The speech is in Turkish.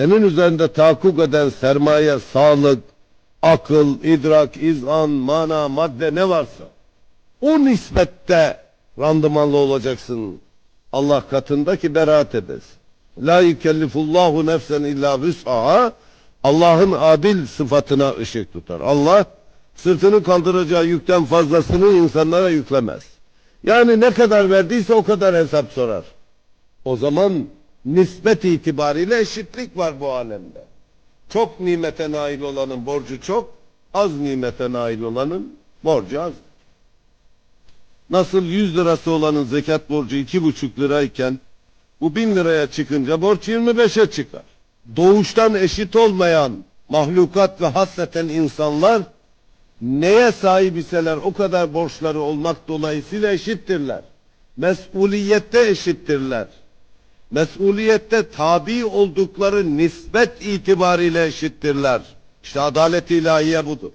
senin üzerinde tahakkuk eden sermaye, sağlık, akıl, idrak, izan, mana, madde ne varsa o nispette randımanlı olacaksın. Allah katındaki beraat edesin. La yükellifullahu nefsen illa vüs'aha Allah'ın adil sıfatına ışık tutar. Allah sırtını kaldıracağı yükten fazlasını insanlara yüklemez. Yani ne kadar verdiyse o kadar hesap sorar. O zaman nispet itibariyle eşitlik var bu alemde. Çok nimete nail olanın borcu çok, az nimete nail olanın borcu az. Nasıl 100 lirası olanın zekat borcu iki buçuk lirayken bu bin liraya çıkınca borç 25'e çıkar. Doğuştan eşit olmayan mahlukat ve hasreten insanlar neye sahip iseler o kadar borçları olmak dolayısıyla eşittirler. Mesuliyette eşittirler. Mesuliyette tabi oldukları nispet itibariyle eşittirler. İşte adalet ilahiye budur.